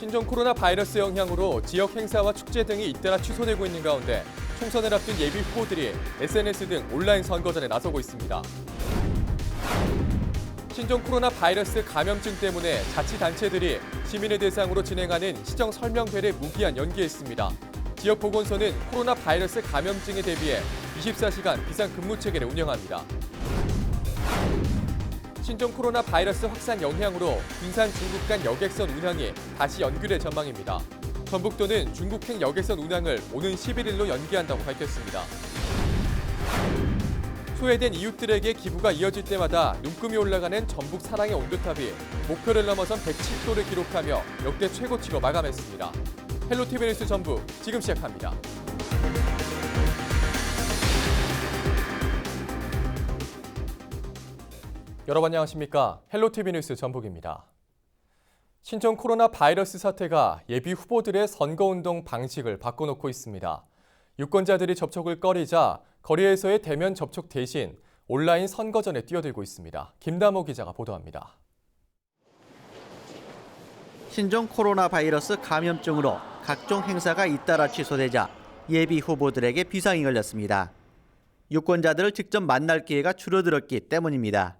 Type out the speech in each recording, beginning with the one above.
신종 코로나 바이러스 영향으로 지역 행사와 축제 등이 잇따라 취소되고 있는 가운데 총선을 앞둔 예비 후보들이 SNS 등 온라인 선거전에 나서고 있습니다. 신종 코로나 바이러스 감염증 때문에 자치단체들이 시민을 대상으로 진행하는 시정 설명회를 무기한 연기했습니다. 지역 보건소는 코로나 바이러스 감염증에 대비해 24시간 비상 근무 체계를 운영합니다. 신종 코로나 바이러스 확산 영향으로 군산 중국 간 여객선 운항이 다시 연기될 전망입니다. 전북도는 중국행 여객선 운항을 오는 11일로 연기한다고 밝혔습니다. 소외된 이웃들에게 기부가 이어질 때마다 눈금이 올라가는 전북 사랑의 온도탑이 목표를 넘어선 107도를 기록하며 역대 최고치로 마감했습니다. 헬로티비 뉴스 전북 지금 시작합니다. 여러분 안녕하십니까? 헬로티비 뉴스 전북입니다. 신종 코로나 바이러스 사태가 예비 후보들의 선거운동 방식을 바꿔놓고 있습니다. 유권자들이 접촉을 꺼리자 거리에서의 대면 접촉 대신 온라인 선거전에 뛰어들고 있습니다. 김다모 기자가 보도합니다. 신종 코로나 바이러스 감염증으로 각종 행사가 잇따라 취소되자 예비 후보들에게 비상이 걸렸습니다. 유권자들을 직접 만날 기회가 줄어들었기 때문입니다.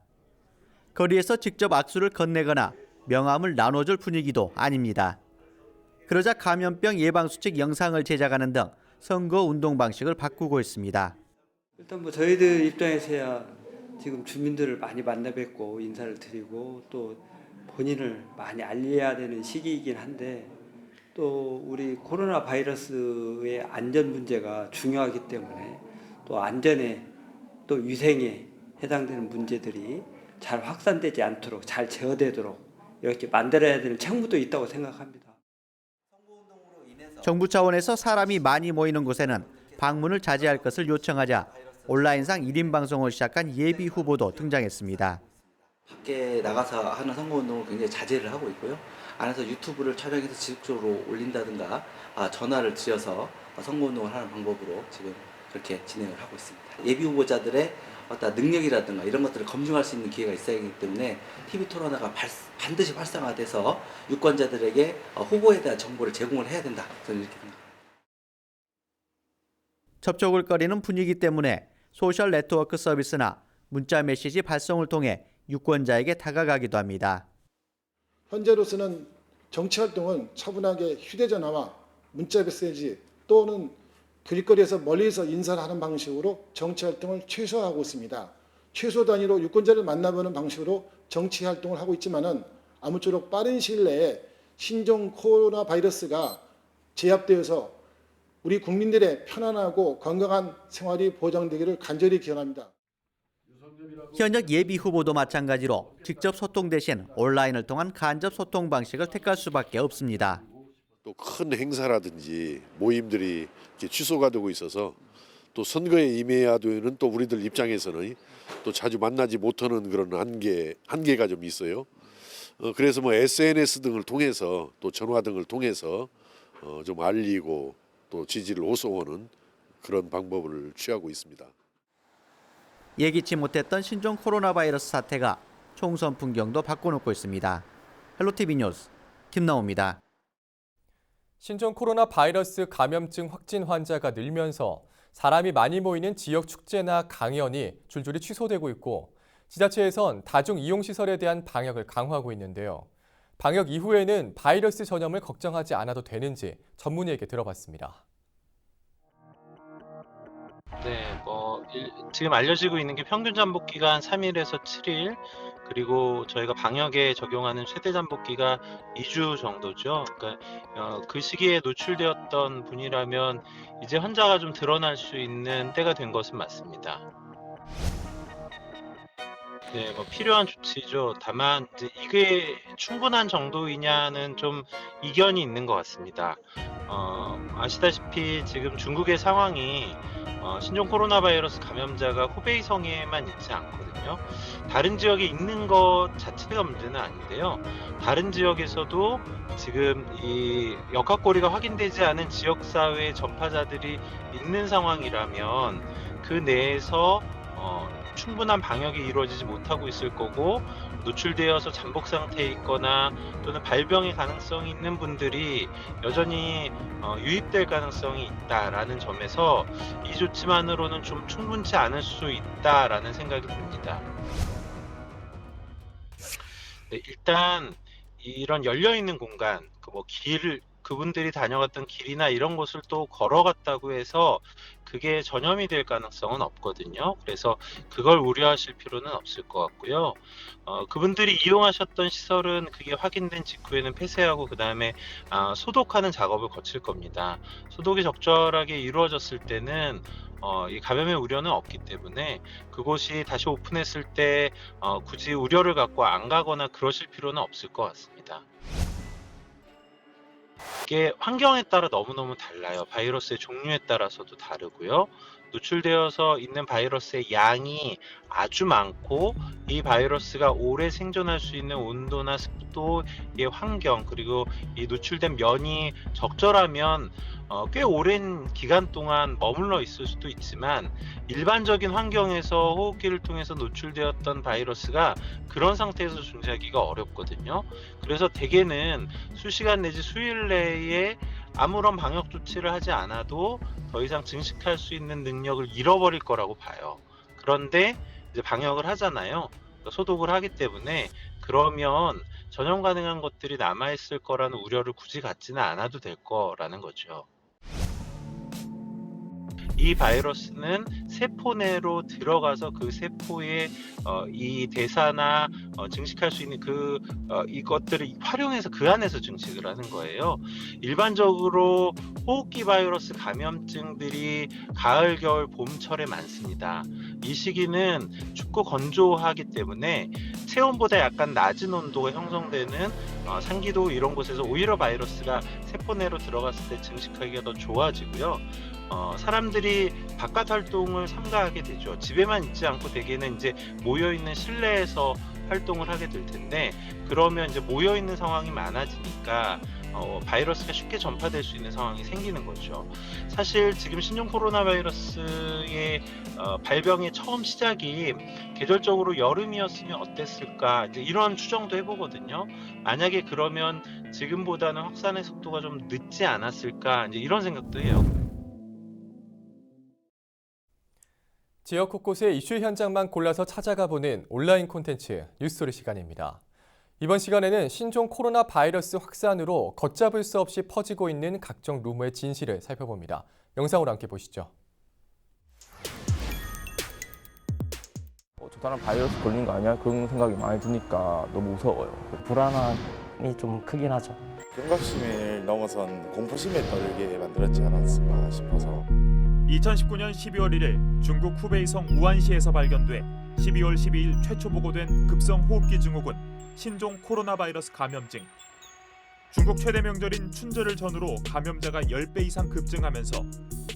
거리에서 직접 악수를 건네거나 명함을 나눠줄 분위기도 아닙니다. 그러자 감염병 예방 수칙 영상을 제작하는 등 선거 운동 방식을 바꾸고 있습니다. 일단 뭐 저희들 입장에서야 지금 주민들을 많이 만나 뵙고 인사를 드리고 또 본인을 많이 알려야 되는 시기이긴 한데 또 우리 코로나 바이러스의 안전 문제가 중요하기 때문에 또 안전에 또 위생에 해당되는 문제들이 잘 확산되지 않도록 잘 제어되도록 이렇게 만들어야 되는 책무도 있다고 생각합니다. 정부 차원에서 사람이 많이 모이는 곳에는 방문을 자제할 것을 요청하자 온라인상 1인 방송을 시작한 예비 후보도 등장했습니다. 밖에 나가서 하는 선거운동을 굉장히 자제를 하고 있고요. 안에서 유튜브를 촬영해서 지속적으로 올린다든가 아, 전화를 드려서 선거운동을 하는 방법으로 지금 그렇게 진행을 하고 있습니다. 예비 후보자들의 어떤 능력이라든가 이런 것들을 검증할 수 있는 기회가 있어야 하기 때문에 TV 토론회가 발- 반드시 활성화돼서 유권자들에게 어, 후보에 대한 정보를 제공을 해야 된다. 저는 이렇게 생각합니다. 접촉을 꺼리는 분위기 때문에 소셜 네트워크 서비스나 문자 메시지 발송을 통해 유권자에게 다가가기도 합니다. 현재로서는 정치 활동은 차분하게 휴대전화와 문자 메시지 또는 길거리에서 멀리서 인사를 하는 방식으로 정치 활동을 최소화하고 있습니다. 최소 단위로 유권자를 만나보는 방식으로 정치 활동을 하고 있지만은 아무쪼록 빠른 시일 내에 신종 코로나 바이러스가 제압되어서 우리 국민들의 편안하고 건강한 생활이 보장되기를 간절히 기원합니다. 현역 예비 후보도 마찬가지로 직접 소통 대신 온라인을 통한 간접 소통 방식을 택할 수밖에 없습니다. 또 큰 행사라든지 모임들이 취소가 되고 있어서 또 선거에 임해야 되는 또 우리들 입장에서는 또 자주 만나지 못하는 그런 한계 한계가 좀 있어요. 어, 그래서 뭐 SNS 등을 통해서 또 전화 등을 통해서 어, 좀 알리고 또 지지를 호소하는 그런 방법을 취하고 있습니다. 예기치 못했던 신종 코로나 바이러스 사태가 총선 풍경도 바꿔놓고 있습니다. 헬로티비 뉴스 김나옵니다. 신종 코로나 바이러스 감염증 확진 환자가 늘면서 사람이 많이 모이는 지역 축제나 강연이 줄줄이 취소되고 있고 지자체에선 다중 이용 시설에 대한 방역을 강화하고 있는데요. 방역 이후에는 바이러스 전염을 걱정하지 않아도 되는지 전문의에게 들어봤습니다. 네, 뭐 일- 지금 알려지고 있는 게 평균 잠복 기간 3일에서 7일, 그리고 저희가 방역에 적용하는 최대 잠복기가 2주 정도죠. 그러니까 어, 그 시기에 노출되었던 분이라면 이제 환자가 좀 드러날 수 있는 때가 된 것은 맞습니다. 네, 뭐 필요한 조치죠. 다만 이제 이게 충분한 정도이냐는 좀 이견이 있는 것 같습니다. 어, 아시다시피 지금 중국의 상황이 어, 신종 코로나 바이러스 감염자가 후베이 성에만 있지 않거든요. 다른 지역에 있는 것 자체가 문제는 아닌데요. 다른 지역에서도 지금 이 역학고리가 확인되지 않은 지역 사회 전파자들이 있는 상황이라면 그 내에서 어, 충분한 방역이 이루어지지 못하고 있을 거고 노출되어서 잠복 상태에 있거나 또는 발병의 가능성이 있는 분들이 여전히 어, 유입될 가능성이 있다라는 점에서 이 조치만으로는 좀 충분치 않을 수 있다라는 생각이 듭니다. 네, 일단 이런 열려 있는 공간, 그 뭐 길, 그분들이 다녀갔던 길이나 이런 곳을 또 걸어갔다고 해서 그게 전염이 될 가능성은 없거든요. 그래서 그걸 우려하실 필요는 없을 것 같고요. 어, 그분들이 이용하셨던 시설은 그게 확인된 직후에는 폐쇄하고 그 다음에 아, 소독하는 작업을 거칠 겁니다. 소독이 적절하게 이루어졌을 때는 어, 이 감염의 우려는 없기 때문에 그곳이 다시 오픈했을 때 어, 굳이 우려를 갖고 안 가거나 그러실 필요는 없을 것 같습니다. 이게 환경에 따라 너무너무 달라요. 바이러스의 종류에 따라서도 다르고요. 노출되어서 있는 바이러스의 양이 아주 많고 이 바이러스가 오래 생존할 수 있는 온도나 습도, 의 환경 그리고 이 노출된 면이 적절하면 어, 꽤 오랜 기간 동안 머물러 있을 수도 있지만 일반적인 환경에서 호흡기를 통해서 노출되었던 바이러스가 그런 상태에서 존재하기가 어렵거든요. 그래서 대개는 수시간 내지 수일 내에 아무런 방역 조치를 하지 않아도 더 이상 증식할 수 있는 능력을 잃어버릴 거라고 봐요. 그런데 이제 방역을 하잖아요. 그러니까 소독을 하기 때문에 그러면 전염 가능한 것들이 남아있을 거라는 우려를 굳이 갖지는 않아도 될 거라는 거죠. 이 바이러스는 세포 내로 들어가서 그 세포의 어, 이 대사나 어, 증식할 수 있는 그 어, 이것들을 활용해서 그 안에서 증식을 하는 거예요. 일반적으로 호흡기 바이러스 감염증들이 가을, 겨울, 봄철에 많습니다. 이 시기는 춥고 건조하기 때문에 체온보다 약간 낮은 온도가 형성되는 어, 상기도 이런 곳에서 오히려 바이러스가 세포 내로 들어갔을 때 증식하기가 더 좋아지고요. 어, 사람들이 바깥 활동을 삼가하게 되죠. 집에만 있지 않고 대개는 이제 모여 있는 실내에서 활동을 하게 될 텐데 그러면 이제 모여 있는 상황이 많아지니까 어, 바이러스가 쉽게 전파될 수 있는 상황이 생기는 거죠. 사실 지금 신종 코로나 바이러스의 어, 발병의 처음 시작이 계절적으로 여름이었으면 어땠을까 이제 이런 추정도 해보거든요. 만약에 그러면 지금보다는 확산의 속도가 좀 늦지 않았을까 이제 이런 생각도 해요. 지역 곳곳의 이슈 현장만 골라서 찾아가 보는 온라인 콘텐츠 뉴스토리 시간입니다. 이번 시간에는 신종 코로나 바이러스 확산으로 걷잡을 수 없이 퍼지고 있는 각종 루머의 진실을 살펴봅니다. 영상으로 함께 보시죠. 어, 저 사람 바이러스 걸린 거 아니야? 그런 생각이 많이 드니까 너무 무서워요. 불안함이 좀 크긴 하죠. 경각심을 넘어선 공포심에 떨게 만들었지 않았을까 싶어서 2019년 12월 1일 중국 후베이성 우한시에서 발견돼 12월 12일 최초 보고된 급성 호흡기 증후군 신종 코로나 바이러스 감염증. 중국 최대 명절인 춘절을 전후로 감염자가 10배 이상 급증하면서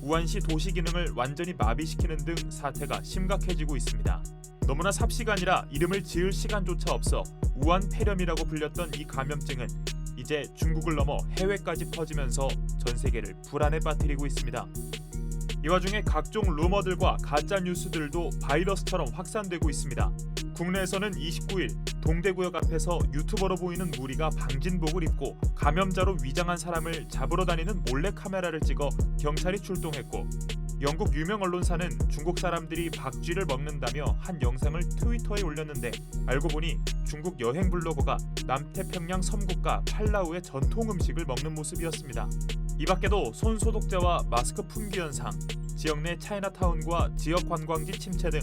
우한시 도시 기능을 완전히 마비시키는 등 사태가 심각해지고 있습니다. 너무나 삽시간이라 이름을 지을 시간조차 없어 우한 폐렴이라고 불렸던 이 감염증은 이제 중국을 넘어 해외까지 퍼지면서 전 세계를 불안에 빠뜨리고 있습니다. 이 와중에 각종 루머들과 가짜 뉴스들도 바이러스처럼 확산되고 있습니다. 국내에서는 29일 동대구역 앞에서 유튜버로 보이는 무리가 방진복을 입고 감염자로 위장한 사람을 잡으러 다니는 몰래 카메라를 찍어 경찰이 출동했고 영국 유명 언론사는 중국 사람들이 박쥐를 먹는다며 한 영상을 트위터에 올렸는데 알고 보니 중국 여행 블로거가 남태평양 섬국가 팔라우의 전통 음식을 먹는 모습이었습니다. 이 밖에도 손 소독제와 마스크 품귀 현상, 지역 내 차이나타운과 지역 관광지 침체 등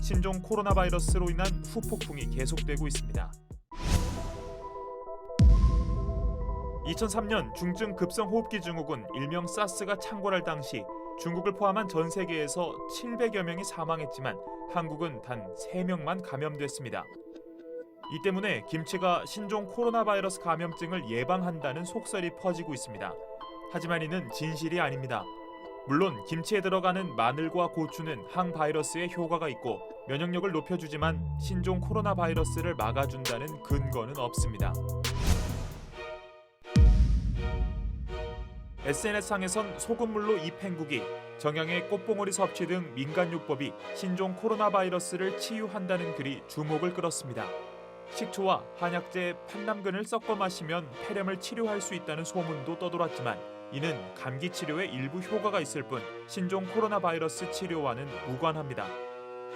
신종 코로나 바이러스로 인한 후폭풍이 계속되고 있습니다. 2003년 중증 급성 호흡기 증후군 일명 사스가 창궐할 당시 중국을 포함한 전 세계에서 700여 명이 사망했지만 한국은 단 3명만 감염됐습니다. 이 때문에 김치가 신종 코로나 바이러스 감염증을 예방한다는 속설이 퍼지고 있습니다. 하지만 이는 진실이 아닙니다. 물론 김치에 들어가는 마늘과 고추는 항바이러스에 효과가 있고 면역력을 높여주지만 신종 코로나 바이러스를 막아준다는 근거는 없습니다. SNS상에선 소금물로 입행국이 정향의 꽃봉오리 섭취 등 민간요법이 신종 코로나 바이러스를 치유한다는 글이 주목을 끌었습니다. 식초와 한약재 판남근을 섞어 마시면 폐렴을 치료할 수 있다는 소문도 떠돌았지만 이는 감기 치료에 일부 효과가 있을 뿐 신종 코로나 바이러스 치료와는 무관합니다.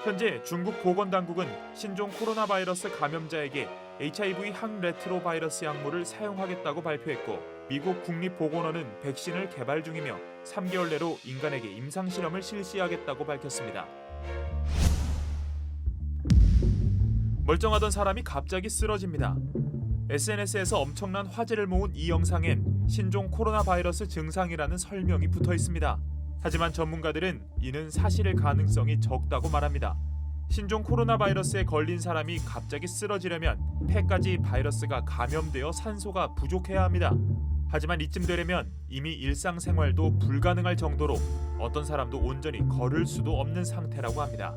현재 중국 보건당국은 신종 코로나 바이러스 감염자에게 HIV 항레트로 바이러스 약물을 사용하겠다고 발표했고 미국 국립보건원은 백신을 개발 중이며 3개월 내로 인간에게 임상 실험을 실시하겠다고 밝혔습니다. 멀쩡하던 사람이 갑자기 쓰러집니다. SNS에서 엄청난 화제를 모은 이 영상엔 신종 코로나 바이러스 증상이라는 설명이 붙어 있습니다. 하지만 전문가들은 이는 사실일 가능성이 적다고 말합니다. 신종 코로나 바이러스에 걸린 사람이 갑자기 쓰러지려면 폐까지 바이러스가 감염되어 산소가 부족해야 합니다. 하지만 이쯤 되려면 이미 일상생활도 불가능할 정도로 어떤 사람도 온전히 걸을 수도 없는 상태라고 합니다.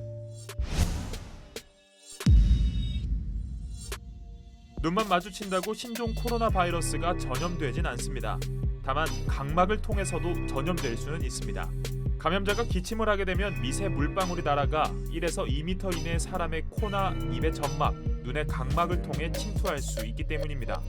눈만 마주친다고 신종 코로나 바이러스가 전염되진 않습니다. 다만 각막을 통해서도 전염될 수는 있습니다. 감염자가 기침을 하게 되면 미세 물방울이 날아가 1에서 2m 이내의 사람의 코나 입의 점막, 눈의 각막을 통해 침투할 수 있기 때문입니다.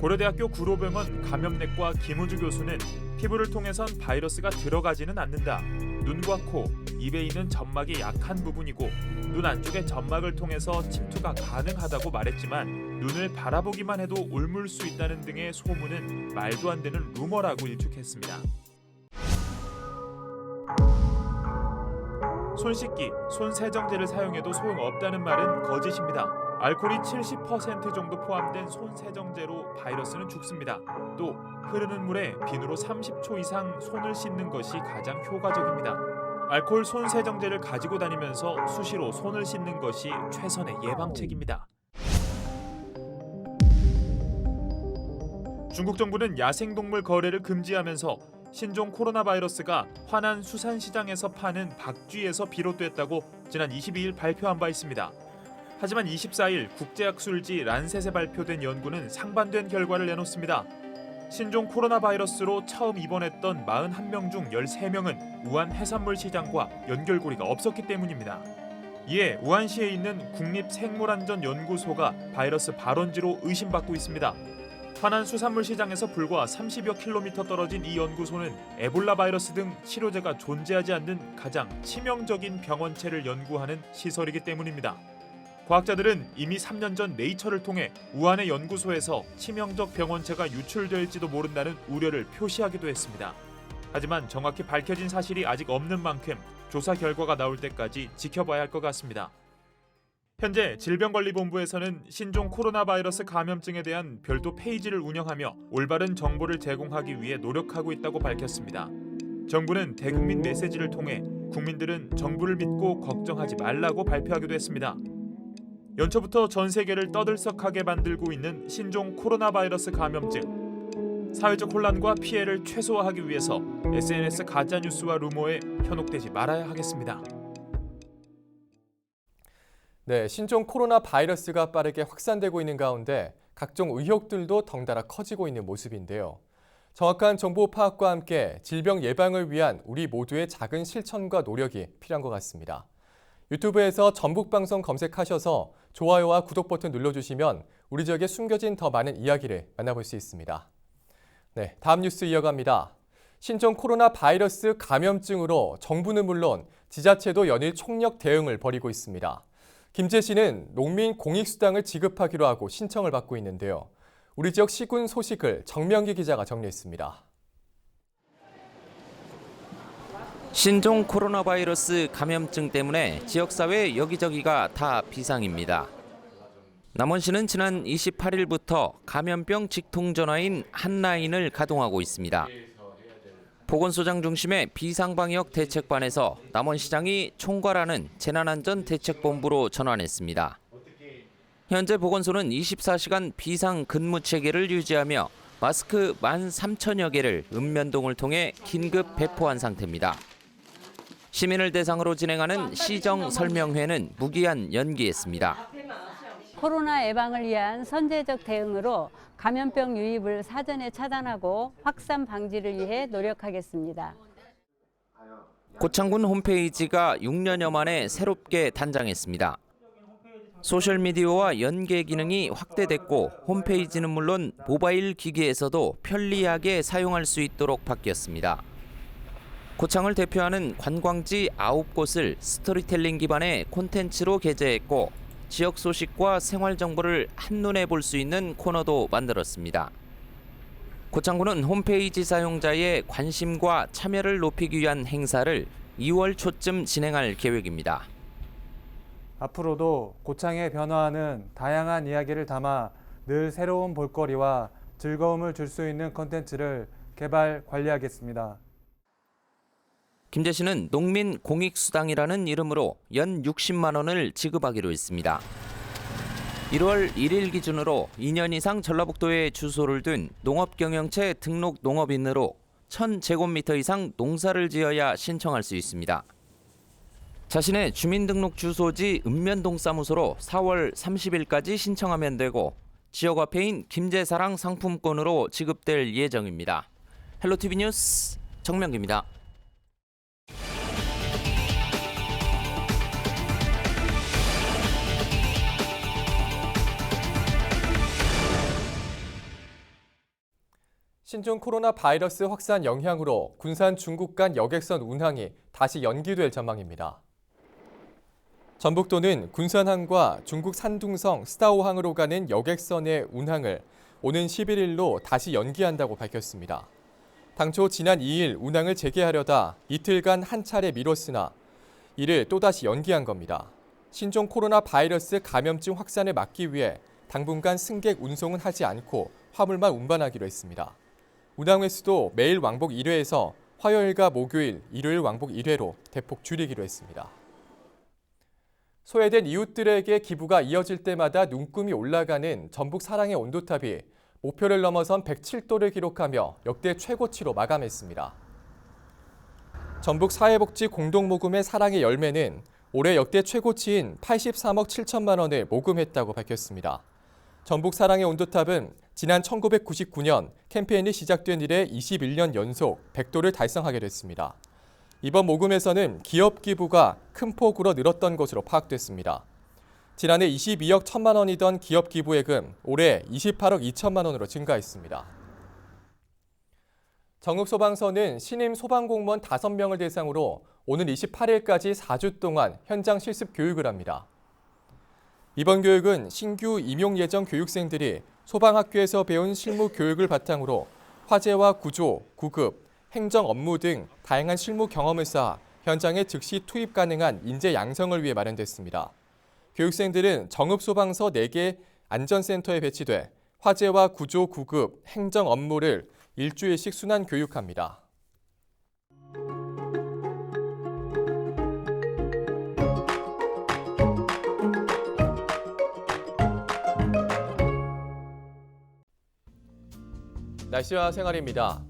고려대학교 구로병원 감염내과 김우주 교수는 피부를 통해선 바이러스가 들어가지는 않는다. 눈과 코, 입에 있는 점막이 약한 부분이고 눈 안쪽의 점막을 통해서 침투가 가능하다고 말했지만 눈을 바라보기만 해도 옮을 수 있다는 등의 소문은 말도 안 되는 루머라고 일축했습니다. 손 씻기, 손 세정제를 사용해도 소용없다는 말은 거짓입니다. 알코올이 70% 정도 포함된 손 세정제로 바이러스는 죽습니다. 또 흐르는 물에 비누로 30초 이상 손을 씻는 것이 가장 효과적입니다. 알코올 손 세정제를 가지고 다니면서 수시로 손을 씻는 것이 최선의 예방책입니다. 중국 정부는 야생동물 거래를 금지하면서 신종 코로나 바이러스가 화난 수산시장에서 파는 박쥐에서 비롯됐다고 지난 22일 발표한 바 있습니다. 하지만 24일 국제학술지 란셋에 발표된 연구는 상반된 결과를 내놓습니다. 신종 코로나 바이러스로 처음 입원했던 41명 중 13명은 우한 해산물 시장과 연결고리가 없었기 때문입니다. 이에 우한시에 있는 국립생물안전연구소가 바이러스 발원지로 의심받고 있습니다. 화난 수산물 시장에서 불과 30여 킬로미터 떨어진 이 연구소는 에볼라 바이러스 등 치료제가 존재하지 않는 가장 치명적인 병원체를 연구하는 시설이기 때문입니다. 과학자들은 이미 3년 전 네이처를 통해 우한의 연구소에서 치명적 병원체가 유출될지도 모른다는 우려를 표시하기도 했습니다. 하지만 정확히 밝혀진 사실이 아직 없는 만큼 조사 결과가 나올 때까지 지켜봐야 할 것 같습니다. 현재 질병관리본부에서는 신종 코로나 바이러스 감염증에 대한 별도 페이지를 운영하며 올바른 정보를 제공하기 위해 노력하고 있다고 밝혔습니다. 정부는 대국민 메시지를 통해 국민들은 정부를 믿고 걱정하지 말라고 발표하기도 했습니다. 연초부터 전 세계를 떠들썩하게 만들고 있는 신종 코로나 바이러스 감염증. 사회적 혼란과 피해를 최소화하기 위해서 SNS 가짜 뉴스와 루머에 현혹되지 말아야 하겠습니다. 네, 신종 코로나 바이러스가 빠르게 확산되고 있는 가운데 각종 의혹들도 덩달아 커지고 있는 모습인데요. 정확한 정보 파악과 함께 질병 예방을 위한 우리 모두의 작은 실천과 노력이 필요한 것 같습니다. 유튜브에서 전북방송 검색하셔서 좋아요와 구독 버튼 눌러주시면 우리 지역에 숨겨진 더 많은 이야기를 만나볼 수 있습니다. 네, 다음 뉴스 이어갑니다. 신종 코로나 바이러스 감염증으로 정부는 물론 지자체도 연일 총력 대응을 벌이고 있습니다. 김재 씨는 농민 공익수당을 지급하기로 하고 신청을 받고 있는데요. 우리 지역 시군 소식을 정명기 기자가 정리했습니다. 신종 코로나 바이러스 감염증 때문에 지역사회 여기저기가 다 비상입니다. 남원시는 지난 28일부터 감염병 직통전화인 한라인을 가동하고 있습니다. 보건소장 중심의 비상방역 대책반에서 남원시장이 총괄하는 재난안전 대책본부로 전환했습니다. 현재 보건소는 24시간 비상 근무 체계를 유지하며 마스크 1만 3천여 개를 읍면동을 통해 긴급 배포한 상태입니다. 시민을 대상으로 진행하는 시정 설명회는 무기한 연기했습니다. 코로나 예방을 위한 선제적 대응으로 감염병 유입을 사전에 차단하고 확산 방지를 위해 노력하겠습니다. 고창군 홈페이지가 6년여 만에 새롭게 단장했습니다. 소셜미디어와 연계 기능이 확대됐고 홈페이지는 물론 모바일 기기에서도 편리하게 사용할 수 있도록 바뀌었습니다. 고창을 대표하는 관광지 9곳을 스토리텔링 기반의 콘텐츠로 게재했고 지역 소식과 생활 정보를 한눈에 볼 수 있는 코너도 만들었습니다. 고창군은 홈페이지 사용자의 관심과 참여를 높이기 위한 행사를 2월 초쯤 진행할 계획입니다. 앞으로도 고창의 변화하는 다양한 이야기를 담아 늘 새로운 볼거리와 즐거움을 줄 수 있는 컨텐츠를 개발 관리하겠습니다. 김재신은 농민 공익수당이라는 이름으로 연 60만 원을 지급하기로 했습니다. 1월 1일 기준으로 2년 이상 전라북도에 주소를 둔 농업경영체 등록 농업인으로 1000제곱미터 이상 농사를 지어야 신청할 수 있습니다. 자신의 주민등록 주소지 읍면동 사무소로 4월 30일까지 신청하면 되고 지역화폐인 김제사랑 상품권으로 지급될 예정입니다. 헬로티비 뉴스 정명기입니다. 신종 코로나 바이러스 확산 영향으로 군산 중국 간 여객선 운항이 다시 연기될 전망입니다. 전북도는 군산항과 중국 산둥성 스타오항으로 가는 여객선의 운항을 오는 11일로 다시 연기한다고 밝혔습니다. 당초 지난 2일 운항을 재개하려다 이틀간 한 차례 미뤘으나 이를 또다시 연기한 겁니다. 신종 코로나 바이러스 감염증 확산을 막기 위해 당분간 승객 운송은 하지 않고 화물만 운반하기로 했습니다. 운항 횟수도 매일 왕복 1회에서 화요일과 목요일, 일요일 왕복 1회로 대폭 줄이기로 했습니다. 소외된 이웃들에게 기부가 이어질 때마다 눈금이 올라가는 전북 사랑의 온도탑이 목표를 넘어선 107도를 기록하며 역대 최고치로 마감했습니다. 전북 사회복지 공동모금의 사랑의 열매는 올해 역대 최고치인 83억 7천만 원을 모금했다고 밝혔습니다. 전북 사랑의 온도탑은 지난 1999년 캠페인이 시작된 이래 21년 연속 100도를 달성하게 됐습니다. 이번 모금에서는 기업 기부가 큰 폭으로 늘었던 것으로 파악됐습니다. 지난해 22억 1천만 원이던 기업 기부액은 올해 28억 2천만 원으로 증가했습니다. 정읍소방서는 신임 소방공무원 5명을 대상으로 오는 28일까지 4주 동안 현장 실습 교육을 합니다. 이번 교육은 신규 임용 예정 교육생들이 소방학교에서 배운 실무 교육을 바탕으로 화재와 구조, 구급, 행정 업무 등 다양한 실무 경험을 쌓아 현장에 즉시 투입 가능한 인재 양성을 위해 마련됐습니다. 교육생들은 정읍소방서 4개 안전센터에 배치돼 화재와 구조, 구급, 행정 업무를 일주일씩 순환 교육합니다. 날씨와 생활입니다.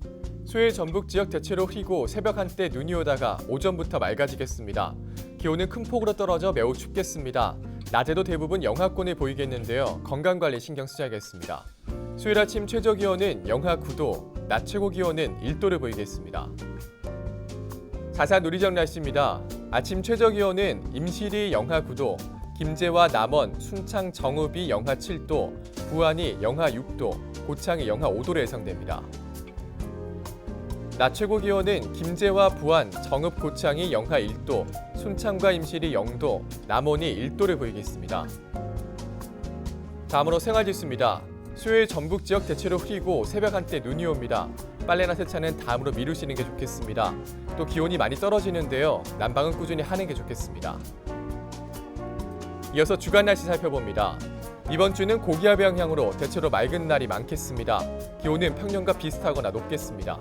수요일 전북 지역 대체로 흐리고 새벽 한때 눈이 오다가 오전부터 맑아지겠습니다. 기온은 큰 폭으로 떨어져 매우 춥겠습니다. 낮에도 대부분 영하권에 보이겠는데요. 건강관리 신경 쓰셔야겠습니다. 수요일 아침 최저 기온은 영하 9도, 낮 최고 기온은 1도를 보이겠습니다. 자산 누리정 날씨입니다. 아침 최저 기온은 임실이 영하 9도, 김제와 남원, 순창, 정읍이 영하 7도, 부안이 영하 6도, 고창이 영하 5도로 예상됩니다. 낮 최고 기온은 김제와 부안, 정읍, 고창이 영하 1도, 순창과 임실이 0도, 남원이 1도를 보이겠습니다. 다음으로 생활지수입니다. 수요일 전북 지역 대체로 흐리고 새벽 한때 눈이 옵니다. 빨래나 세차는 다음으로 미루시는 게 좋겠습니다. 또 기온이 많이 떨어지는데요. 난방은 꾸준히 하는 게 좋겠습니다. 이어서 주간 날씨 살펴봅니다. 이번 주는 고기압 영향으로 대체로 맑은 날이 많겠습니다. 기온은 평년과 비슷하거나 높겠습니다.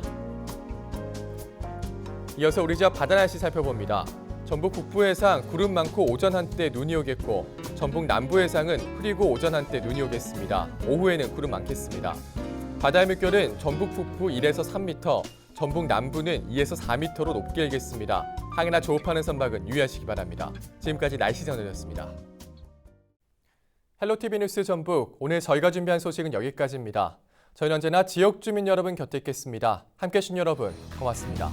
이어서 우리 지역 바다 날씨 살펴봅니다. 전북 북부 해상 구름 많고 오전 한때 눈이 오겠고 전북 남부 해상은 흐리고 오전 한때 눈이 오겠습니다. 오후에는 구름 많겠습니다. 바다의 물결은 전북 북부 1에서 3m, 전북 남부는 2에서 4m로 높게 일겠습니다. 항해나 조업하는 선박은 유의하시기 바랍니다. 지금까지 날씨 전해드렸습니다. 헬로티비 뉴스 전북, 오늘 저희가 준비한 소식은 여기까지입니다. 저희는 언제나 지역 주민 여러분 곁에 있겠습니다. 함께 해 주신 여러분 고맙습니다.